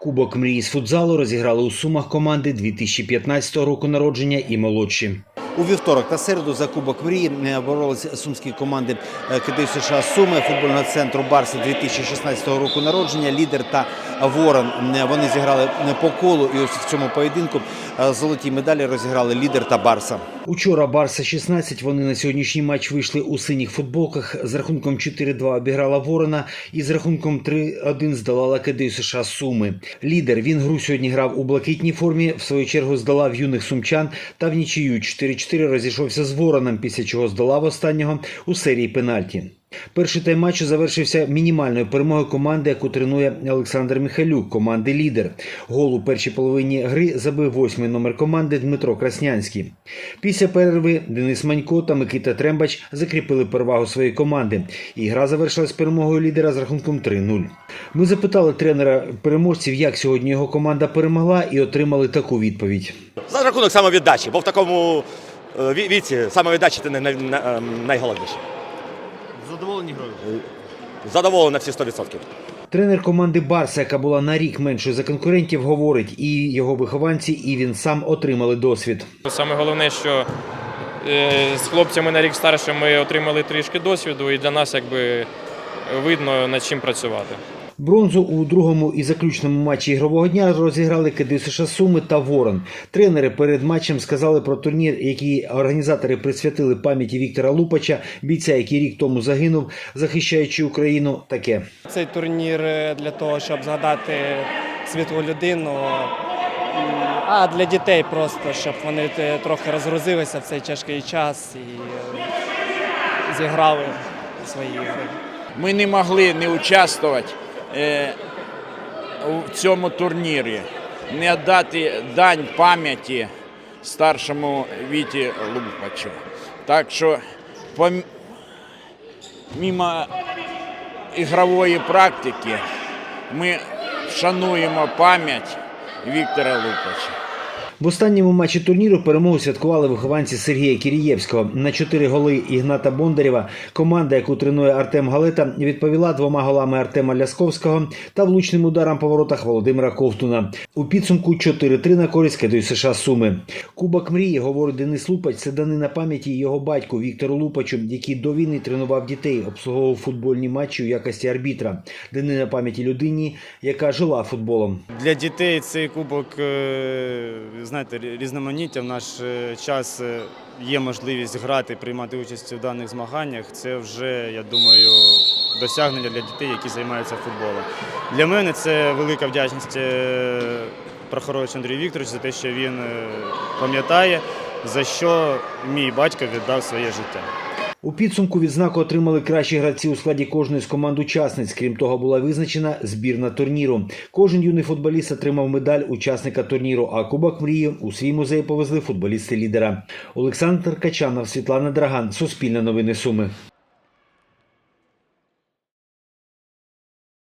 Кубок мрії з футзалу розіграли у Сумах команди 2015 року народження і молодші. У вівторок та середу за Кубок мрії боролися сумські команди е, КДЮ США Суми, футбольного центру Барса 2016 року народження, лідер та Ворон. Вони зіграли по колу, і ось в цьому поєдинку е, золоті медалі розіграли лідер та Барса. Учора Барса 16. Вони на сьогоднішній матч вийшли у синіх футболках. З рахунком 4-2 обіграла Ворона і з рахунком 3-1 здолала КДЮ США Суми. Лідер він гру сьогодні грав у блакитній формі. В свою чергу здолав юних сумчан та в нічию 4-4 розійшовся з Вороном, після чого здолав останнього у серії пенальті. Перший тайм матчу завершився мінімальною перемогою команди, яку тренує Олександр Михайлюк, команди лідер. Гол у першій половині гри забив восьмий номер команди Дмитро Краснянський. Після перерви Денис Манько та Микита Трембач закріпили перевагу своєї команди. І гра завершилась перемогою лідера з рахунком 3-0. Ми запитали тренера переможців, як сьогодні його команда перемогла, і отримали таку відповідь. За рахунок самовіддачі, бо в такому е, віці самовіддачі це ем, найголовніше. Задоволені грою? Задоволені на всі 100%. Тренер команди Барса, яка була на рік меншою за конкурентів, говорить, і його вихованці, і він сам отримали досвід. Саме головне, що е, з хлопцями на рік старше ми отримали трішки досвіду, і для нас якби видно над чим працювати. Бронзу у другому і заключному матчі ігрового дня розіграли КДЮ США Суми та Ворон. Тренери перед матчем сказали про турнір, який організатори присвятили пам'яті Віктора Лупача, бійця, який рік тому загинув, захищаючи Україну. Таке. Цей турнір е, для того, щоб згадати світлу людину, а для дітей просто, щоб вони е, трохи розгрузилися в цей тяжкий час і е, зіграли свої ігри. Ми не могли не участвувати е, у цьому турнірі, не дати дань пам'яті старшому Віті Лупачу. Так що, помімо ігрової практики, ми шануємо пам'ять Віктора Лупача. В останньому матчі турніру перемогу святкували вихованці Сергія Кірієвського. На чотири голи Ігната Бондарєва команда, яку тренує Артем Галета, відповіла двома голами Артема Лясковського та влучним ударом по воротах Володимира Ковтуна. У підсумку 4-3 на користь КДЮ США Суми. Кубок мрії, говорить Денис Лупач, це данина пам'яті його батьку Віктору Лупачу, який до війни тренував дітей, обслуговував футбольні матчі у якості арбітра. Данина пам'яті людині, яка жила футболом. Для дітей цей кубок, е, знаєте, різноманіття. В наш е, час е, є можливість грати, приймати участь у даних змаганнях. Це вже, я думаю, досягнення для дітей, які займаються футболом. Для мене це велика вдячність Прохорович Андрій Андрію Вікторовичу за те, що він е, пам'ятає, за що мій батько віддав своє життя. У підсумку відзнаку отримали кращі гравці у складі кожної з команд учасниць. Крім того, була визначена збірна турніру. Кожен юний футболіст отримав медаль учасника турніру. А Кубок мрії у свій музей повезли футболісти лідера. Олександр Качанов, Світлана Драган, Суспільне новини Суми.